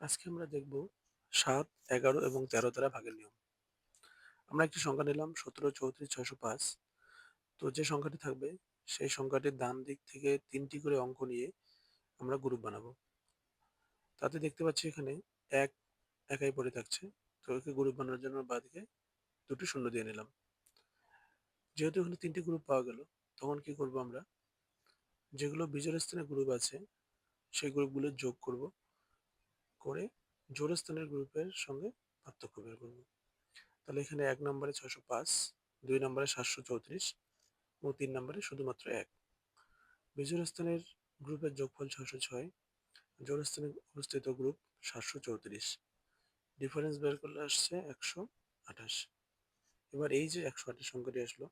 আজকে আমরা দেখব সাত, এগারো এবং তেরো দ্বারা ভাগের নিয়ম। আমরা একটি সংখ্যা নিলাম সতেরো, চৌত্রিশ, ছয়শো পাঁচ। তো যে সংখ্যাটি থাকবে, সেই সংখ্যাটির ডান দিক থেকে তিনটি করে অঙ্ক নিয়ে আমরা গ্রুপ বানাবো। তাতে দেখতে পাচ্ছি এখানে এক একাই পড়ে থাকছে। তো একে গ্রুপ বানানোর জন্য বাদিকে দুটি শূন্য দিয়ে নিলাম। যেহেতু এখানে তিনটি গ্রুপ পাওয়া গেল, তখন কি করব আমরা? যেগুলো বিজোড় স্থানে গ্রুপ আছে, সেই গ্রুপগুলো যোগ করব। করে জোড় স্থানের গ্রুপের সঙ্গে পার্থক্য বের করব। তাহলে এখানে এক নম্বরে ছয়শো পাঁচ, দুই নম্বরে সাতশো চৌত্রিশ এবং তিন নম্বরে শুধুমাত্র এক। স্থানের গ্রুপের যোগফল ছয়শো ছয় জোড় স্থানে অবস্থিত গ্রুপ সাতশো চৌত্রিশ। ডিফারেন্স বের করলে আসছে একশো আঠাশ। এবার এই যে একশো আঠাশ সংখ্যাটি আসলো,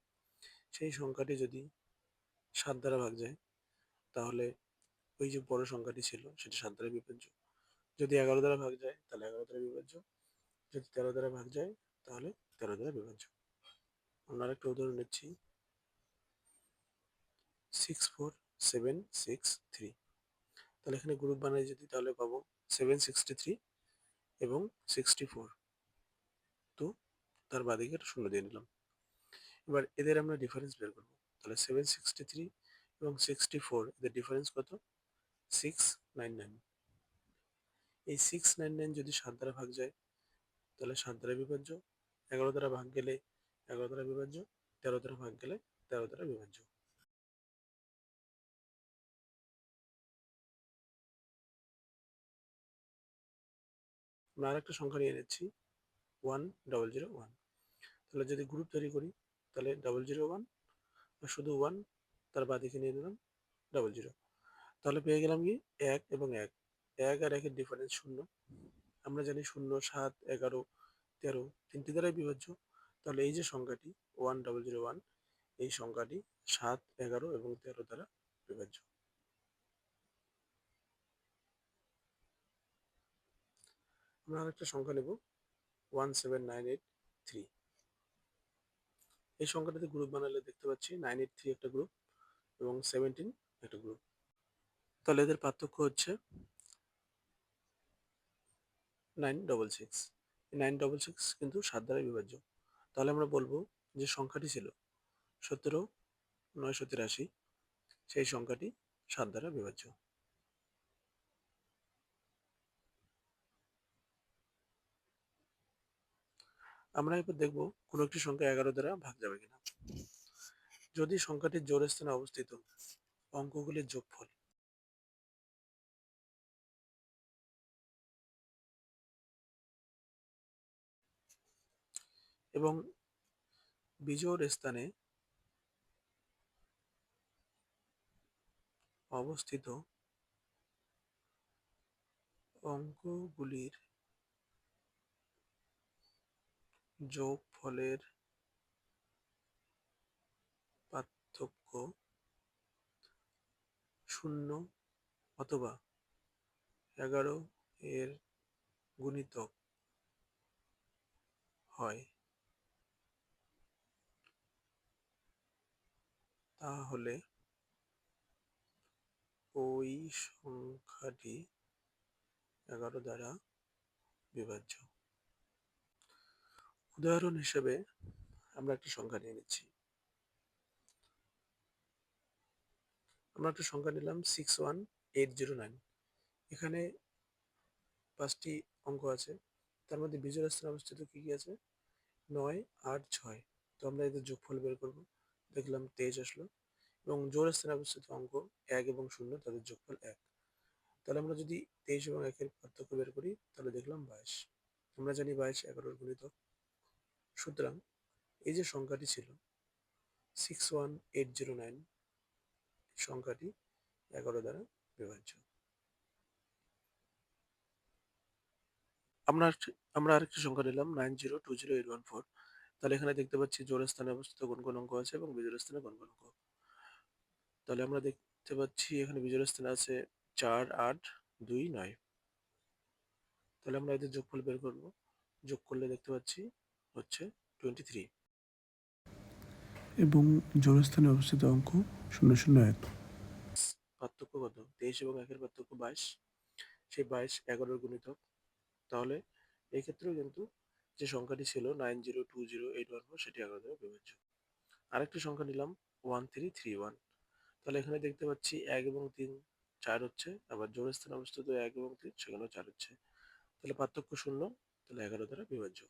সেই সংখ্যাটি যদি সাত দ্বারা ভাগ যায়, তাহলে ওই যে বড় সংখ্যাটি ছিল, সেটি সাত দ্বারা বিভাজ্য। যদি এগারো দ্বারা ভাগ যায়, তাহলে এগারো দ্বারা বিভাজ্য। যদি তেরো দ্বারা ভাগ যায়, তাহলে তেরো দ্বারা বিভাজ্য। আমরা একটা উদাহরণ নিচ্ছি। Six four seven six three তাহলে এখানে গ্রুপ বানাই যদি তাহলে পাবো সেভেন সিক্সটি থ্রি এবং সিক্সটি ফোর তো তার বাদিকে একটা শূন্য দিয়ে নিলাম। এবার এদের আমরা ডিফারেন্স বের করব। তাহলে সেভেন সিক্সটি থ্রি এবং সিক্সটি ফোর এদের ডিফারেন্স কত? সিক্স নাইন নাইন এই সিক্স নাইন নাইন যদি সাত দ্বারা ভাগ যায়, তাহলে সাত দ্বারা বিভাজ্য। এগারো দ্বারা ভাগ গেলে এগারো দ্বারা বিভাজ্য, তেরো দ্বারা ভাগ গেলে তেরো দ্বারা বিভাজ্য। আমরা আরেকটা সংখ্যা নিয়ে নিচ্ছি। ওয়ান ডবল জিরো ওয়ান তাহলে যদি গ্রুপ তৈরি করি, তাহলে ডবল জিরো ওয়ান শুধু ওয়ান তার বাদিকে নিয়ে নিলাম ডবল জিরো তাহলে পেয়ে গেলাম কি? এক এবং এক। এক আর একের ডিফারেন্স শূন্য। আমরা জানি শূন্য, সাত, এগারো, তেরো, তিনটি দ্বারাই বিভাজ্য। তাহলে এই যে সংখ্যাটি ওয়ান ডাবল জিরো ওয়ান এই সংখ্যাটি সাত, এগারো এবং তেরো দ্বারা বিভাজ্য। আমরা আরেকটা সংখ্যা নেব one seven nine eight three এই সংখ্যাটাতে গ্রুপ বানালে দেখতে পাচ্ছি নাইন এইট থ্রি একটা গ্রুপ এবং সেভেন্টিন একটা গ্রুপ তাহলে এদের পার্থক্য হচ্ছে nine double six nine double six কিন্তু সাত দ্বারা বিভাজ্য। তাহলে আমরা বলব যে সংখ্যাটি ছিল সতেরো নয়শো তিরাশি। সেই সংখ্যাটি সাত দ্বারা বিভাজ্য। আমরা এবার দেখব কোনো একটি সংখ্যা এগারো দ্বারা ভাগ যাবে কিনা। যদি সংখ্যাটির জোর স্থানে অবস্থিত অঙ্কগুলির যোগফল এবং বিজোড় স্থানে অবস্থিত অঙ্কগুলির যোগফলের পার্থক্য শূন্য অথবা এগারো এর গুণিতক হয়। তাহলে ওই সংখ্যাটি এগারো দ্বারা বিভাজ্য। উদাহরণ হিসেবে আমরা একটি সংখ্যা নিয়ে নিচ্ছি। আমরা একটা সংখ্যা নিলাম six one eight zero nine এখানে পাঁচটি অঙ্ক আছে। তার মধ্যে বিজয় স্থানে অবস্থিত কি কি আছে? নয়, আট, ছয়। তো আমরা এদের যোগফল বের করব। দেখলাম তেইশ আসলো এবং জোর স্থানে অবস্থিত অঙ্ক এক এবং শূন্য, তাদের যোগফল এক। তাহলে আমরা যদি তেইশ এবং একের পার্থক্য বের করি, তাহলে দেখলাম বাইশ। আমরা জানি বাইশ এগারোর গুণিতক সুতরাং এই যে সংখ্যাটি ছিল six one eight zero nine সংখ্যাটি এগারো দ্বারা বিভাজ্য। আমরা আমরা আরেকটি সংখ্যা নিলাম nine zero two zero eight one four তাহলে এখানে দেখতে পাচ্ছি জোর স্থানে অবস্থিত কোন কোন অঙ্ক আছে এবং বিজোড় স্থানে কোন কোন অঙ্ক। তাহলে আমরা দেখতে পাচ্ছি এখানে বিজোড় স্থানে আছে চার আট দুই নয়। তাহলে আমরা এদের যোগফল বের করব। যোগ করলে দেখতে পাচ্ছি হচ্ছে টোয়েন্টি থ্রি এবং জোড়স্থানে অবস্থিত অঙ্ক শূন্য শূন্য এক। পার্থক্য কত? তেইশ এবং একের পার্থক্য বাইশ। সেই বাইশ এগারোর গুণিতক। তাহলে এই ক্ষেত্রেও কিন্তু যে সংখ্যাটি ছিল nine zero two zero eight one four সেটি এগারো দ্বারা বিভাজ্য আরেকটি সংখ্যা নিলাম ওয়ান থ্রি থ্রি ওয়ান তাহলে এখানে দেখতে পাচ্ছি এক এবং তিন চার হচ্ছে, আবার জোর স্থানে অবস্থিত এক এবং তিন, সেখানেও চার হচ্ছে। তাহলে পার্থক্য শূন্য, তাহলে এগারো দ্বারা বিভাজ্য